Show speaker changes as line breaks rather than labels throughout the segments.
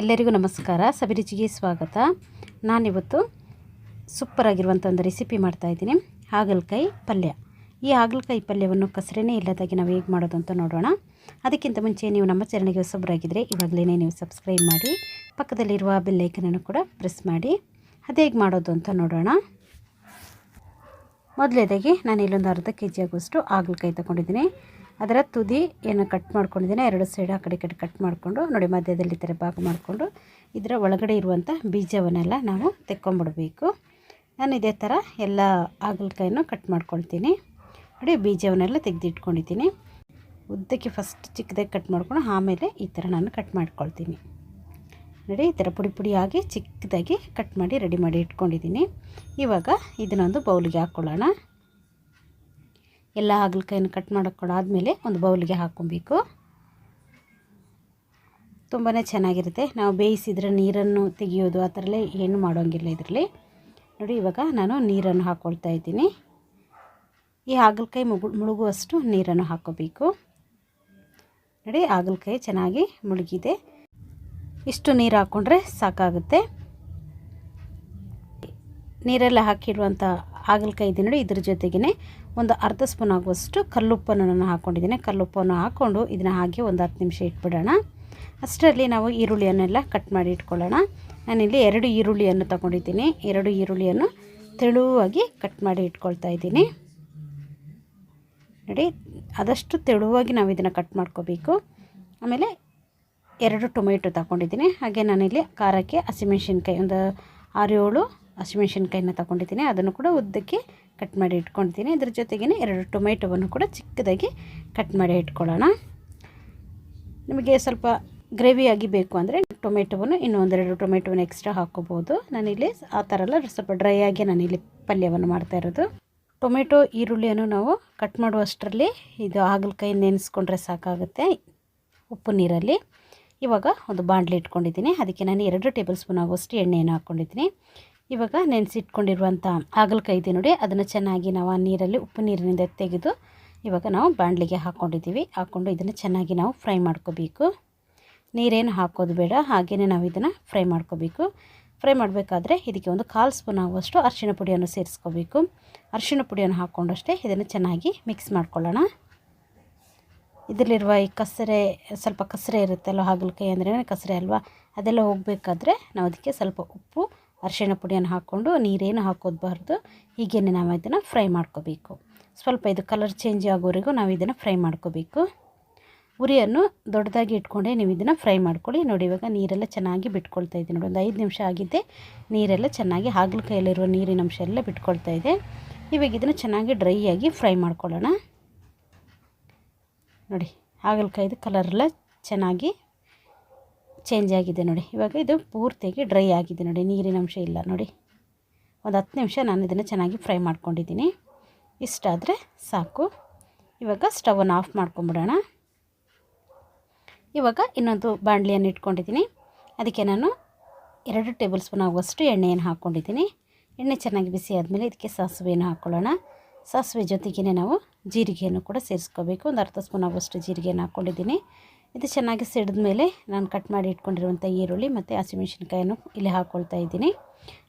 ಎಲ್ಲರಿಗೂ ನಮಸ್ಕಾರ. ಸಬಿರುಚಿಗೆ ಸ್ವಾಗತ. ನಾನಿವತ್ತು ಸೂಪರಾಗಿರುವಂಥ ಒಂದು ರೆಸಿಪಿ ಮಾಡ್ತಾಯಿದ್ದೀನಿ ಹಾಗಲಕಾಯಿ ಪಲ್ಯ. ಈ ಹಾಗಲಕಾಯಿ ಪಲ್ಯವನ್ನು ಕಸರೇನೇ ಇಲ್ಲದಾಗಿ ನಾವು ಹೇಗೆ ಮಾಡೋದು ಅಂತ ನೋಡೋಣ. ಅದಕ್ಕಿಂತ ಮುಂಚೆ ನೀವು ನಮ್ಮ ಚಾನಲ್ಗೆ ಹೊಸಬರಾಗಿದ್ದರೆ ಇವಾಗಲೇ ನೀವು ಸಬ್ಸ್ಕ್ರೈಬ್ ಮಾಡಿ, ಪಕ್ಕದಲ್ಲಿರುವ ಬೆಲ್ಲೈಕನನ್ನು ಕೂಡ ಪ್ರೆಸ್ ಮಾಡಿ. ಅದು ಹೇಗೆ ಮಾಡೋದು ಅಂತ ನೋಡೋಣ. ಮೊದಲೇದಾಗಿ ನಾನು ಇಲ್ಲೊಂದು ಅರ್ಧ ಕೆ ಜಿ ಆಗುವಷ್ಟು ಹಾಗಲಕಾಯಿ ತೊಗೊಂಡಿದ್ದೀನಿ. ಅದರ ತುದಿ ಏನು ಕಟ್ ಮಾಡ್ಕೊಂಡಿದ್ದೀನಿ, ಎರಡು ಸೈಡ್ ಆ ಕಡೆ ಕಡೆ ಕಟ್ ಮಾಡಿಕೊಂಡು, ನೋಡಿ ಮಧ್ಯದಲ್ಲಿ ಈ ಥರ ಭಾಗ ಮಾಡಿಕೊಂಡು, ಇದರ ಒಳಗಡೆ ಇರುವಂಥ ಬೀಜವನ್ನೆಲ್ಲ ನಾವು ತೆಕ್ಕೊಂಬಿಡಬೇಕು. ನಾನು ಇದೇ ಥರ ಎಲ್ಲ ಹಾಗಲಕಾಯನ್ನು ಕಟ್ ಮಾಡ್ಕೊಳ್ತೀನಿ. ನೋಡಿ ಬೀಜವನ್ನೆಲ್ಲ ತೆಗೆದಿಟ್ಕೊಂಡಿದ್ದೀನಿ. ಉದ್ದಕ್ಕೆ ಫಸ್ಟ್ ಚಿಕ್ಕದಾಗಿ ಕಟ್ ಮಾಡ್ಕೊಂಡು, ಆಮೇಲೆ ಈ ಥರ ನಾನು ಕಟ್ ಮಾಡ್ಕೊಳ್ತೀನಿ. ನೋಡಿ ಈ ಥರ ಪುಡಿ ಪುಡಿಯಾಗಿ ಚಿಕ್ಕದಾಗಿ ಕಟ್ ಮಾಡಿ ರೆಡಿ ಮಾಡಿ ಇಟ್ಕೊಂಡಿದ್ದೀನಿ. ಇವಾಗ ಇದನ್ನೊಂದು ಬೌಲಿಗೆ ಹಾಕ್ಕೊಳ್ಳೋಣ ಎಲ್ಲ ಹಾಗಲಕಾಯನ್ನು ಕಟ್ ಮಾಡ್ಕೊಂಡಾದ್ಮೇಲೆ ಒಂದು ಬೌಲ್ಗೆ ಹಾಕ್ಕೊಬೇಕು. ತುಂಬಾ ಚೆನ್ನಾಗಿರುತ್ತೆ. ನಾವು ಬೇಯಿಸಿದ್ರೆ ನೀರನ್ನು ತೆಗೆಯೋದು ಆ ಥರಲ್ಲೇ ಏನು ಮಾಡೋಂಗಿಲ್ಲ ಇದರಲ್ಲಿ. ನೋಡಿ, ಇವಾಗ ನಾನು ನೀರನ್ನು ಹಾಕ್ಕೊಳ್ತಾ ಇದ್ದೀನಿ. ಈ ಹಾಗಲಕಾಯಿ ಮುಗು, ಮುಳುಗುವಷ್ಟು ನೀರನ್ನು ಹಾಕ್ಕೋಬೇಕು. ನೋಡಿ, ಹಾಗಲಕಾಯಿ ಚೆನ್ನಾಗಿ ಮುಳುಗಿದೆ. ಇಷ್ಟು ನೀರು ಹಾಕ್ಕೊಂಡ್ರೆ ಸಾಕಾಗುತ್ತೆ. ನೀರೆಲ್ಲ ಹಾಕಿರುವಂಥ ಹಾಗಲಕಾಯಿ ಇದೆ ನೋಡಿ ಇದ್ರ ಜೊತೆಗೇ ಒಂದು ಅರ್ಧ ಸ್ಪೂನ್ ಆಗುವಷ್ಟು ಕಲ್ಲುಪ್ಪನ್ನು ನಾನು ಹಾಕ್ಕೊಂಡಿದ್ದೀನಿ ಕಲ್ಲುಪ್ಪನ್ನು ಹಾಕ್ಕೊಂಡು ಇದನ್ನು ಹಾಗೆ ಒಂದು ಹತ್ತು ನಿಮಿಷ ಇಟ್ಬಿಡೋಣ. ಅಷ್ಟರಲ್ಲಿ ನಾವು ಈರುಳ್ಳಿಯನ್ನೆಲ್ಲ ಕಟ್ ಮಾಡಿ ಇಟ್ಕೊಳ್ಳೋಣ. ನಾನಿಲ್ಲಿ ಎರಡು ಈರುಳ್ಳಿಯನ್ನು ತಗೊಂಡಿದ್ದೀನಿ. ಎರಡು ಈರುಳ್ಳಿಯನ್ನು ತೆಳುವಾಗಿ ಕಟ್ ಮಾಡಿ ಇಟ್ಕೊಳ್ತಾ ಇದ್ದೀನಿ. ನೋಡಿ, ಆದಷ್ಟು ತೆಳುವಾಗಿ ನಾವು ಇದನ್ನು ಕಟ್ ಮಾಡ್ಕೋಬೇಕು. ಆಮೇಲೆ ಎರಡು ಟೊಮೆಟೊ ತಗೊಂಡಿದ್ದೀನಿ. ಹಾಗೆ ನಾನಿಲ್ಲಿ ಖಾರಕ್ಕೆ ಹಸಿಮೆಣ್ಸಿನ್ಕಾಯಿ ಒಂದು ಆರು ಏಳು ಹಸಿಮೆಣ್ಸಿನ್ಕಾಯಿನ ತಗೊಂಡಿದ್ದೀನಿ. ಅದನ್ನು ಕೂಡ ಉದ್ದಕ್ಕೆ ಕಟ್ ಮಾಡಿ ಇಟ್ಕೊಂಡಿದ್ದೀನಿ. ಇದ್ರ ಜೊತೆಗೇ ಎರಡು ಟೊಮೆಟೊವನ್ನು ಕೂಡ ಚಿಕ್ಕದಾಗಿ ಕಟ್ ಮಾಡಿ ಇಟ್ಕೊಳ್ಳೋಣ. ನಿಮಗೆ ಸ್ವಲ್ಪ ಗ್ರೇವಿಯಾಗಿ ಬೇಕು ಅಂದರೆ ಟೊಮೆಟೊವನ್ನು, ಇನ್ನೂ ಒಂದೆರಡು ಟೊಮೆಟೊವನ್ನು ಎಕ್ಸ್ಟ್ರಾ ಹಾಕ್ಕೋಬೋದು. ನಾನಿಲ್ಲಿ ಆ ಥರ ಎಲ್ಲ ಸ್ವಲ್ಪ ಡ್ರೈ ಆಗಿ ನಾನಿಲ್ಲಿ ಪಲ್ಯವನ್ನು ಮಾಡ್ತಾ ಇರೋದು. ಟೊಮೆಟೊ, ಈರುಳ್ಳಿಯನ್ನು ನಾವು ಕಟ್ ಮಾಡುವಷ್ಟರಲ್ಲಿ ಇದು ಹಾಗಲಕಾಯಿ ನೆನೆಸ್ಕೊಂಡ್ರೆ ಸಾಕಾಗುತ್ತೆ ಉಪ್ಪು ನೀರಲ್ಲಿ. ಇವಾಗ ಒಂದು ಬಾಣಲಿ ಇಟ್ಕೊಂಡಿದ್ದೀನಿ. ಅದಕ್ಕೆ ನಾನು ಎರಡು ಟೇಬಲ್ ಸ್ಪೂನ್ ಆಗುವಷ್ಟು ಎಣ್ಣೆಯನ್ನು ಹಾಕ್ಕೊಂಡಿದ್ದೀನಿ. ಇವಾಗ ನೆನೆಸಿಟ್ಕೊಂಡಿರುವಂಥ ಹಾಗಲಕಾಯಿ ಇದೆ ನೋಡಿ, ಅದನ್ನು ಚೆನ್ನಾಗಿ ನಾವು ಆ ನೀರಲ್ಲಿ ಉಪ್ಪು ನೀರಿನಿಂದ ತೆಗೆದು ಇವಾಗ ನಾವು ಬಾಣಲಿಗೆ ಹಾಕ್ಕೊಂಡಿದ್ದೀವಿ. ಹಾಕ್ಕೊಂಡು ಇದನ್ನು ಚೆನ್ನಾಗಿ ನಾವು ಫ್ರೈ ಮಾಡ್ಕೋಬೇಕು. ನೀರೇನು ಹಾಕೋದು ಬೇಡ ಹಾಗೆಯೇ ನಾವು ಇದನ್ನು ಫ್ರೈ ಮಾಡ್ಕೋಬೇಕು. ಫ್ರೈ ಮಾಡಬೇಕಾದ್ರೆ ಇದಕ್ಕೆ ಒಂದು ಕಾಲು ಸ್ಪೂನ್ ಆಗುವಷ್ಟು ಅರಿಶಿಣ ಪುಡಿಯನ್ನು ಸೇರಿಸ್ಕೋಬೇಕು. ಅರಿಶಿಣ ಪುಡಿಯನ್ನು ಹಾಕ್ಕೊಂಡಷ್ಟೇ ಇದನ್ನು ಚೆನ್ನಾಗಿ ಮಿಕ್ಸ್ ಮಾಡ್ಕೊಳ್ಳೋಣ. ಇದರಲ್ಲಿರುವ ಈ ಕಸರೆ, ಸ್ವಲ್ಪ ಕಸರೆ ಇರುತ್ತಲ್ಲ ಹಾಗಲಕಾಯಿ ಅಂದರೆ ಕಸರೆ ಅಲ್ವಾ, ಅದೆಲ್ಲ ಹೋಗಬೇಕಾದ್ರೆ ನಾವು ಅದಕ್ಕೆ ಸ್ವಲ್ಪ ಉಪ್ಪು ಅರಿಶಿಣ ಪುಡಿಯನ್ನು ಹಾಕ್ಕೊಂಡು ನೀರೇನು ಹಾಕೋದ್ಬಾರ್ದು, ಹೀಗೇನೆ ನಾವು ಇದನ್ನು ಫ್ರೈ ಮಾಡ್ಕೋಬೇಕು. ಸ್ವಲ್ಪ ಇದು ಕಲರ್ ಚೇಂಜ್ ಆಗೋವರೆಗೂ ನಾವು ಇದನ್ನು ಫ್ರೈ ಮಾಡ್ಕೋಬೇಕು. ಉರಿಯನ್ನು ದೊಡ್ಡದಾಗಿ ಇಟ್ಕೊಂಡೆ ನೀವು ಇದನ್ನು ಫ್ರೈ ಮಾಡ್ಕೊಳ್ಳಿ. ನೋಡಿ, ಇವಾಗ ನೀರೆಲ್ಲ ಚೆನ್ನಾಗಿ ಬಿಟ್ಕೊಳ್ತಾ ಇದೆ. ನೋಡಿ, ಒಂದು ಐದು ನಿಮಿಷ ಆಗಿದ್ದೆ ನೀರೆಲ್ಲ ಚೆನ್ನಾಗಿ ಹಾಗಲಕಾಯಲ್ಲಿರುವ ನೀರಿನ ಅಂಶ ಎಲ್ಲ ಬಿಟ್ಕೊಳ್ತಾ ಇದೆ. ಇವಾಗ ಇದನ್ನು ಚೆನ್ನಾಗಿ ಡ್ರೈ ಆಗಿ ಫ್ರೈ ಮಾಡ್ಕೊಳ್ಳೋಣ. ನೋಡಿ ಹಾಗಲಕಾಯ್ದು ಕಲರೆಲ್ಲ ಚೆನ್ನಾಗಿ ಚೇಂಜ್ ಆಗಿದೆ ನೋಡಿ. ಇವಾಗ ಇದು ಪೂರ್ತಿಯಾಗಿ ಡ್ರೈ ಆಗಿದೆ ನೋಡಿ. ನೀರಿನ ಅಂಶ ಇಲ್ಲ ನೋಡಿ. ಒಂದು ಹತ್ತು ನಿಮಿಷ ನಾನು ಇದನ್ನು ಚೆನ್ನಾಗಿ ಫ್ರೈ ಮಾಡ್ಕೊಂಡಿದ್ದೀನಿ. ಇಷ್ಟಾದರೆ ಸಾಕು. ಇವಾಗ ಸ್ಟವನ್ನು ಆಫ್ ಮಾಡ್ಕೊಂಬಿಡೋಣ. ಇವಾಗ ಇನ್ನೊಂದು ಬಾಣಲಿಯನ್ನು ಇಟ್ಕೊಂಡಿದ್ದೀನಿ. ಅದಕ್ಕೆ ನಾನು ಎರಡು ಟೇಬಲ್ ಸ್ಪೂನ್ ಆಗುವಷ್ಟು ಎಣ್ಣೆಯನ್ನು ಹಾಕ್ಕೊಂಡಿದ್ದೀನಿ ಎಣ್ಣೆ ಚೆನ್ನಾಗಿ ಬಿಸಿ ಆದಮೇಲೆ ಇದಕ್ಕೆ ಸಾಸಿವೆಯನ್ನು ಹಾಕ್ಕೊಳ್ಳೋಣ ಸಾಸಿವೆ ಜೊತೆಗೇ ನಾವು ಜೀರಿಗೆಯನ್ನು ಕೂಡ ಸೇರಿಸ್ಕೋಬೇಕು. ಒಂದು ಅರ್ಧ ಸ್ಪೂನ್ ಆಗುವಷ್ಟು ಜೀರಿಗೆಯನ್ನು ಹಾಕ್ಕೊಂಡಿದ್ದೀನಿ ಇದು ಚೆನ್ನಾಗಿ ಸಿಡಿದ ಮೇಲೆ ನಾನು ಕಟ್ ಮಾಡಿ ಇಟ್ಕೊಂಡಿರುವಂಥ ಈರುಳ್ಳಿ ಮತ್ತು ಹಸಿಮೆಣಸಿನ್ಕಾಯನ್ನು ಇಲ್ಲಿ ಹಾಕ್ಕೊಳ್ತಾ ಇದ್ದೀನಿ.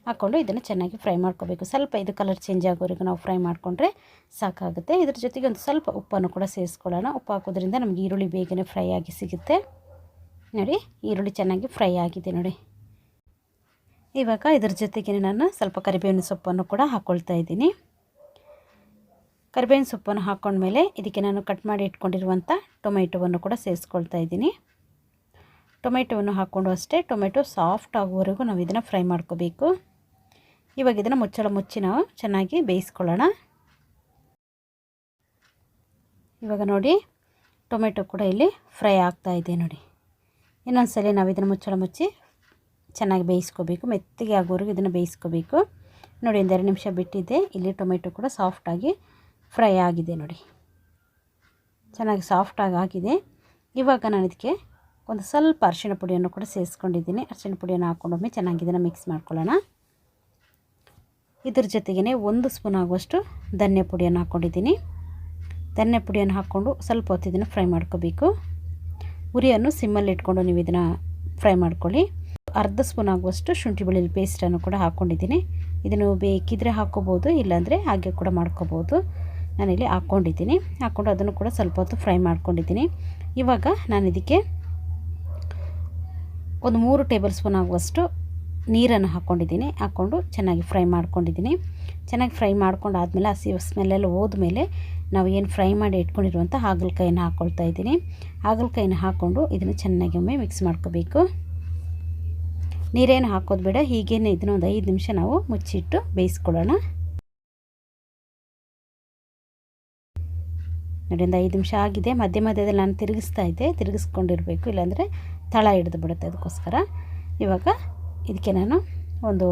ಹಾಕ್ಕೊಂಡು ಇದನ್ನು ಚೆನ್ನಾಗಿ ಫ್ರೈ ಮಾಡ್ಕೋಬೇಕು. ಸ್ವಲ್ಪ ಇದು ಕಲರ್ ಚೇಂಜ್ ಆಗೋವರೆಗೂ ನಾವು ಫ್ರೈ ಮಾಡಿಕೊಂಡ್ರೆ ಸಾಕಾಗುತ್ತೆ. ಇದ್ರ ಜೊತೆಗೆ ಒಂದು ಸ್ವಲ್ಪ ಉಪ್ಪನ್ನು ಕೂಡ ಸೇರಿಸ್ಕೊಳ್ಳೋಣ. ಉಪ್ಪು ಹಾಕೋದ್ರಿಂದ ನಮಗೆ ಈರುಳ್ಳಿ ಬೇಗನೆ ಫ್ರೈ ಆಗಿ ಸಿಗುತ್ತೆ. ನೋಡಿ, ಈರುಳ್ಳಿ ಚೆನ್ನಾಗಿ ಫ್ರೈ ಆಗಿದೆ ನೋಡಿ. ಇವಾಗ ಇದ್ರ ಜೊತೆಗೆ ನಾನು ಸ್ವಲ್ಪ ಕರಿಬೇವಿನ ಸೊಪ್ಪನ್ನು ಕೂಡ ಹಾಕ್ಕೊಳ್ತಾ ಇದ್ದೀನಿ. ಕರಿಬೇವಿನ ಸೊಪ್ಪನ್ನು ಹಾಕ್ಕೊಂಡ್ಮೇಲೆ ಇದಕ್ಕೆ ನಾನು ಕಟ್ ಮಾಡಿ ಇಟ್ಕೊಂಡಿರುವಂಥ ಟೊಮೆಟೊವನ್ನು ಕೂಡ ಸೇರಿಸ್ಕೊಳ್ತಾ ಇದ್ದೀನಿ. ಟೊಮೆಟೊವನ್ನು ಹಾಕ್ಕೊಂಡು ಅಷ್ಟೇ ಟೊಮೆಟೊ ಸಾಫ್ಟ್ ಆಗುವವರೆಗೂ ನಾವು ಇದನ್ನು ಫ್ರೈ ಮಾಡ್ಕೋಬೇಕು. ಇವಾಗ ಇದನ್ನು ಮುಚ್ಚಳ ಮುಚ್ಚಿ ನಾವು ಚೆನ್ನಾಗಿ ಬೇಯಿಸ್ಕೊಳ್ಳೋಣ. ಇವಾಗ ನೋಡಿ ಟೊಮೆಟೊ ಕೂಡ ಇಲ್ಲಿ ಫ್ರೈ ಆಗ್ತಾ ಇದೆ ನೋಡಿ. ಇನ್ನೊಂದು ಸಲ ನಾವು ಇದನ್ನು ಮುಚ್ಚಳ ಮುಚ್ಚಿ ಚೆನ್ನಾಗಿ ಬೇಯಿಸ್ಕೋಬೇಕು. ಮೆತ್ತಗೆ ಆಗೋವರೆಗೂ ಇದನ್ನು ಬೇಯಿಸ್ಕೋಬೇಕು. ನೋಡಿ ಒಂದೆರಡು ನಿಮಿಷ ಬಿಟ್ಟಿದ್ದೆ ಇಲ್ಲಿ ಟೊಮೆಟೊ ಕೂಡ ಸಾಫ್ಟಾಗಿ ಫ್ರೈ ಆಗಿದೆ ನೋಡಿ. ಚೆನ್ನಾಗಿ ಸಾಫ್ಟಾಗಿ ಆಗಿದೆ. ಇವಾಗ ನಾನು ಇದಕ್ಕೆ ಒಂದು ಸ್ವಲ್ಪ ಅರಿಶಿಣ ಪುಡಿಯನ್ನು ಕೂಡ ಸೇರಿಸ್ಕೊಂಡಿದ್ದೀನಿ. ಅರಿಶಿಣ ಪುಡಿಯನ್ನು ಹಾಕ್ಕೊಂಡೊಮ್ಮೆ ಚೆನ್ನಾಗಿ ಇದನ್ನು ಮಿಕ್ಸ್ ಮಾಡ್ಕೊಳ್ಳೋಣ. ಇದ್ರ ಜೊತೆಗೇ ಒಂದು ಸ್ಪೂನ್ ಆಗುವಷ್ಟು ಧನ್ಯ ಪುಡಿಯನ್ನು ಹಾಕ್ಕೊಂಡಿದ್ದೀನಿ ಧನ್ಯ ಪುಡಿಯನ್ನು ಹಾಕ್ಕೊಂಡು ಸ್ವಲ್ಪ ಹೊತ್ತು ಫ್ರೈ ಮಾಡ್ಕೋಬೇಕು. ಉರಿಯನ್ನು ಸಿಮ್ಮಲ್ಲಿ ಇಟ್ಕೊಂಡು ನೀವು ಇದನ್ನು ಫ್ರೈ ಮಾಡ್ಕೊಳ್ಳಿ. ಅರ್ಧ ಸ್ಪೂನ್ ಆಗುವಷ್ಟು ಶುಂಠಿ ಬೆಳ್ಳುಳ್ಳಿ ಪೇಸ್ಟನ್ನು ಕೂಡ ಹಾಕ್ಕೊಂಡಿದ್ದೀನಿ ಇದನ್ನು ಬೇಕಿದ್ರೆ ಹಾಕ್ಕೋಬೋದು ಇಲ್ಲಾಂದರೆ ಹಾಗೆ ಕೂಡ ಮಾಡ್ಕೋಬೋದು ನಾನಿಲ್ಲಿ ಹಾಕ್ಕೊಂಡಿದ್ದೀನಿ. ಹಾಕ್ಕೊಂಡು ಅದನ್ನು ಕೂಡ ಸ್ವಲ್ಪ ಹೊತ್ತು ಫ್ರೈ ಮಾಡ್ಕೊಂಡಿದ್ದೀನಿ. ಇವಾಗ ನಾನು ಇದಕ್ಕೆ ಒಂದು ಮೂರು ಟೇಬಲ್ ಸ್ಪೂನ್ ಆಗುವಷ್ಟು ನೀರನ್ನು ಹಾಕ್ಕೊಂಡಿದ್ದೀನಿ. ಹಾಕ್ಕೊಂಡು ಚೆನ್ನಾಗಿ ಫ್ರೈ ಮಾಡ್ಕೊಂಡಿದ್ದೀನಿ. ಚೆನ್ನಾಗಿ ಫ್ರೈ ಮಾಡ್ಕೊಂಡು ಆದಮೇಲೆ ಹಸಿ ಸ್ಮೆಲ್ಲೆಲ್ಲ ಹೋದ್ಮೇಲೆ ನಾವು ಏನು ಫ್ರೈ ಮಾಡಿ ಇಟ್ಕೊಂಡಿರುವಂಥ ಹಾಗಲಕಾಯಿನ ಹಾಕ್ಕೊಳ್ತಾ ಇದ್ದೀನಿ. ಹಾಗಲಕಾಯಿನ ಹಾಕ್ಕೊಂಡು ಇದನ್ನು ಚೆನ್ನಾಗಿ ಒಮ್ಮೆ ಮಿಕ್ಸ್ ಮಾಡ್ಕೋಬೇಕು. ನೀರೇನು ಹಾಕೋದು ಬೇಡ, ಹೀಗೇನೆ ಇದನ್ನು ಒಂದು ಐದು ನಿಮಿಷ ನಾವು ಮುಚ್ಚಿಟ್ಟು ಬೇಯಿಸ್ಕೊಳ್ಳೋಣ. ನೋಡಿ ಒಂದು ಐದು ನಿಮಿಷ ಆಗಿದೆ. ಮಧ್ಯ ಮಧ್ಯದಲ್ಲಿ ನಾನು ತಿರುಗಿಸ್ತಾ ಇದ್ದೆ. ತಿರುಗಿಸ್ಕೊಂಡಿರಬೇಕು. ಇಲ್ಲಾಂದರೆ ತಳ ಹಿಡಿದು ಬಿಡುತ್ತೆ ಅದಕ್ಕೋಸ್ಕರ. ಇವಾಗ ಇದಕ್ಕೆ ನಾನು ಒಂದು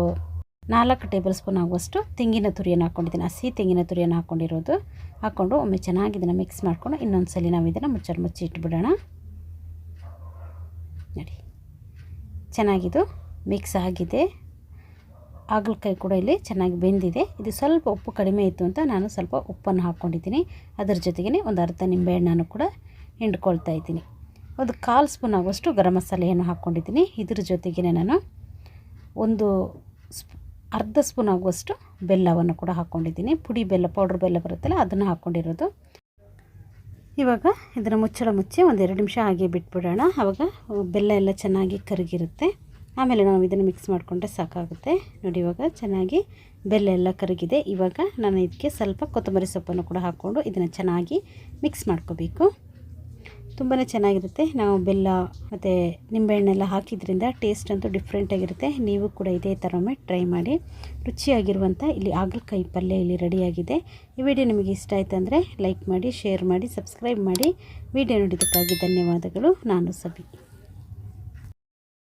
ನಾಲ್ಕು ಟೇಬಲ್ ಸ್ಪೂನ್ ಆಗುವಷ್ಟು ತೆಂಗಿನ ತುರಿಯನ್ನು ಹಾಕ್ಕೊಂಡಿದ್ದೀನಿ ಹಸಿ ತೆಂಗಿನ ತುರಿಯನ್ನು ಹಾಕ್ಕೊಂಡಿರೋದು ಹಾಕ್ಕೊಂಡು ಒಮ್ಮೆ ಚೆನ್ನಾಗಿ ಇದನ್ನು ಮಿಕ್ಸ್ ಮಾಡಿಕೊಂಡು ಇನ್ನೊಂದು ಸಲ ನಾವು ಇದನ್ನು ಮುಚ್ಚಲು ಮುಚ್ಚಿ ಇಟ್ಬಿಡೋಣ. ನೋಡಿ. ಚೆನ್ನಾಗಿದು ಮಿಕ್ಸ್ ಆಗಿದೆ. ಹಾಗಲಕಾಯಿ ಕೂಡ ಇಲ್ಲಿ ಚೆನ್ನಾಗಿ ಬೆಂದಿದೆ. ಇದು ಸ್ವಲ್ಪ ಉಪ್ಪು ಕಡಿಮೆ ಇತ್ತು ಅಂತ ನಾನು ಸ್ವಲ್ಪ ಉಪ್ಪನ್ನು ಹಾಕ್ಕೊಂಡಿದ್ದೀನಿ. ಅದರ ಜೊತೆಗೇ ಒಂದು ಅರ್ಧ ನಿಂಬೆಹಣ್ಣನ್ನು ಕೂಡ ಹಿಂಡ್ಕೊಳ್ತಾ ಇದ್ದೀನಿ. ಒಂದು ಕಾಲು ಸ್ಪೂನ್ ಆಗುವಷ್ಟು ಗರಂ ಮಸಾಲೆಯನ್ನು ಹಾಕ್ಕೊಂಡಿದ್ದೀನಿ. ಇದ್ರ ಜೊತೆಗೇ ನಾನು ಒಂದು ಸ್ಪ್, ಅರ್ಧ ಸ್ಪೂನ್ ಆಗುವಷ್ಟು ಬೆಲ್ಲವನ್ನು ಕೂಡ ಹಾಕ್ಕೊಂಡಿದ್ದೀನಿ. ಪುಡಿ ಬೆಲ್ಲ, ಪೌಡ್ರ್ ಬೆಲ್ಲ ಬರುತ್ತಲ್ಲ, ಅದನ್ನು ಹಾಕ್ಕೊಂಡಿರೋದು. ಇವಾಗ ಇದನ್ನು ಮುಚ್ಚಳ ಮುಚ್ಚಿ ಒಂದು ಎರಡು ನಿಮಿಷ ಹಾಗೆ ಬಿಟ್ಬಿಡೋಣ. ಆವಾಗ ಬೆಲ್ಲ ಎಲ್ಲ ಚೆನ್ನಾಗಿ ಕರಗಿರುತ್ತೆ. ಆಮೇಲೆ ನಾವು ಇದನ್ನು ಮಿಕ್ಸ್ ಮಾಡಿಕೊಂಡ್ರೆ ಸಾಕಾಗುತ್ತೆ. ನೋಡಿ ಇವಾಗ ಚೆನ್ನಾಗಿ ಬೆಲ್ಲ ಎಲ್ಲ ಕರಗಿದೆ. ಇವಾಗ ನಾನು ಇದಕ್ಕೆ ಸ್ವಲ್ಪ ಕೊತ್ತಂಬರಿ ಸೊಪ್ಪನ್ನು ಕೂಡ ಹಾಕ್ಕೊಂಡು ಇದನ್ನು ಚೆನ್ನಾಗಿ ಮಿಕ್ಸ್ ಮಾಡ್ಕೋಬೇಕು. ತುಂಬಾ ಚೆನ್ನಾಗಿರುತ್ತೆ. ನಾವು ಬೆಲ್ಲ ಮತ್ತು ನಿಂಬೆಹಣ್ಣೆಲ್ಲ ಹಾಕಿದ್ರಿಂದ ಟೇಸ್ಟ್ ಅಂತೂ ಡಿಫ್ರೆಂಟಾಗಿರುತ್ತೆ ನೀವು ಕೂಡ ಇದೇ ಥರ ಒಮ್ಮೆ ಟ್ರೈ ಮಾಡಿ. ರುಚಿಯಾಗಿರುವಂಥ ಇಲ್ಲಿ ಹಾಗಲಕಾಯಿ ಪಲ್ಯ ಇಲ್ಲಿ ರೆಡಿಯಾಗಿದೆ. ಈ ವಿಡಿಯೋ ನಿಮಗೆ ಇಷ್ಟ ಆಯಿತು ಅಂದರೆ ಲೈಕ್ ಮಾಡಿ ಶೇರ್ ಮಾಡಿ ಸಬ್ಸ್ಕ್ರೈಬ್ ಮಾಡಿ. ವಿಡಿಯೋ ನೋಡಿದ್ದಕ್ಕಾಗಿ ಧನ್ಯವಾದಗಳು. ನಾನು ಸಬಿ.